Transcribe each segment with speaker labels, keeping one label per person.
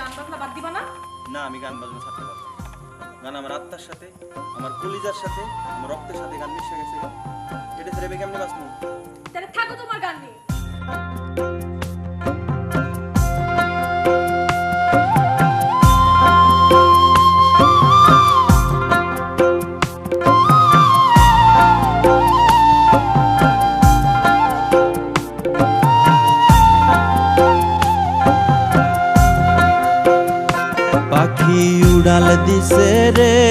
Speaker 1: গান বাজনা বাদ দিবা না?
Speaker 2: না আমি গান বাজনা ছাড়তে পারব গান আমার আত্মার সাথে আমার কলিজার সাথে আমার রক্তের সাথে গান মিশে গেছে এটা ছেড়ে আমি কেমনে বাঁচবো?
Speaker 1: তাহলে থাকো তোমার গান নিয়ে।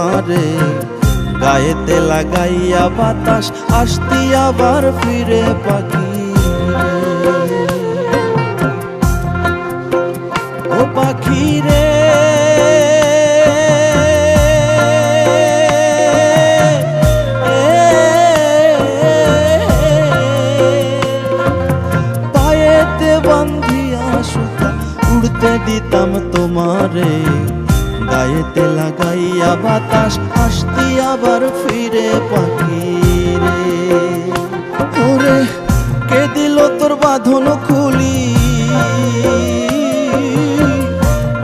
Speaker 3: তোমারে গায়েতে লাগাইয়া বাতাস, আসতি আবার ফিরে পাখি। ও পাখি রে, পায়েতে বান্ধিয়া সুতা উড়তে দিতাম তোমারে। গায়েতে লাগাইয়া বাতাস, আসতি আবার ফিরে পাখি রে। ওরে, কে দিল তোর বাঁধন খুলি?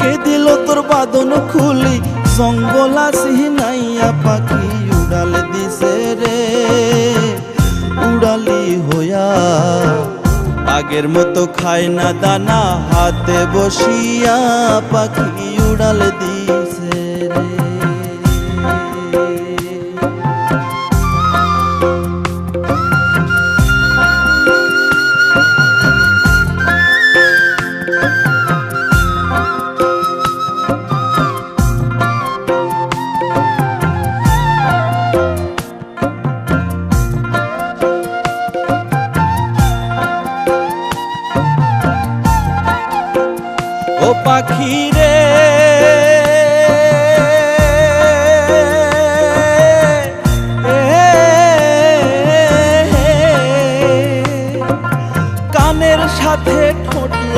Speaker 3: কে দিল তোর বাঁধন খুলি? জঙ্গল আসি নাইয়া পাখি উড়াল দিছে রে। উড়ালি হইয়া আগের মতো খায় না দানা, হাতে বসিয়া পাখি উড়াল রে ও পাখি রে।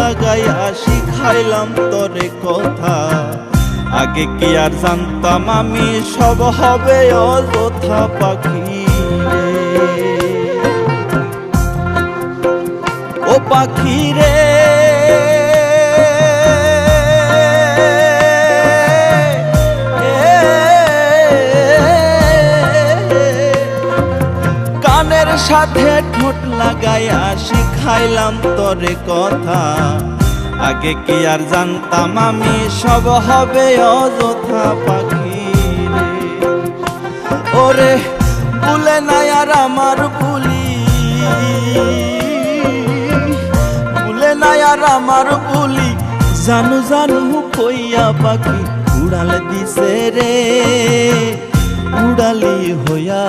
Speaker 3: লাগাইয়া শিখাইলাম তোরে কথা। আগে কি আর জানতাম আমি সব হবে অযথা পাখি ও পাখি রে সাথে ঠোঁট লাগাইয়া শিখাইলাম তোরে কথা। আগে কি আর জানতাম আমি সব হবে অযথা পাখি ওরে ভুলে নাই আর আমার ভুলি। ভুলে নাই আর আমার ভুলি। জানু জানু কইয়া পাখি উড়াল দিছে রে। উড়ালি হইয়া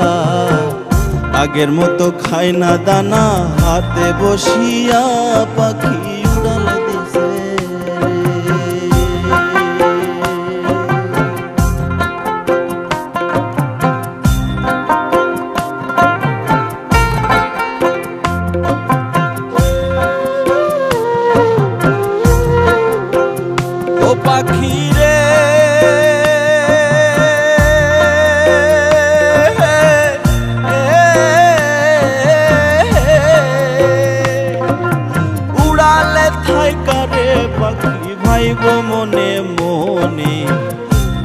Speaker 3: আগের মতো খায় না দানা হাতে বসিয়া পাখি ও পাখি ভাইব মনে মনে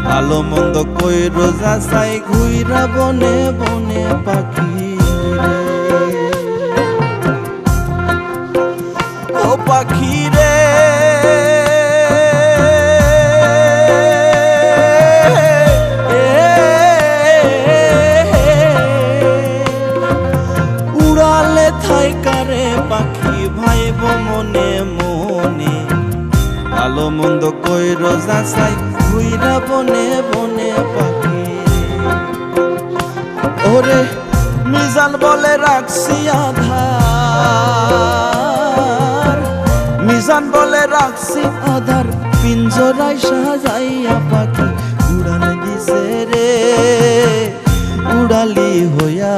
Speaker 3: ভালো মন্দ কই রোজা চাই ঘুইরা বনে বনে পাখি। ও পাখি মন্দ কইর যাচাই, ঘুইরা বনে বনে পাখি। ওরে মিজান বলে রাখছি আধার। মিজান বলে রাখছি আধার পিঞ্জরাই সাজাইয়া পাখি। উড়ান দিছে রে, উড়ালি হইয়া।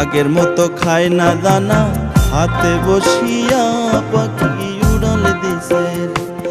Speaker 3: আগের মতো খায় না দানা, হাতে বসিয়া পাখি উড়াল দিছে রে।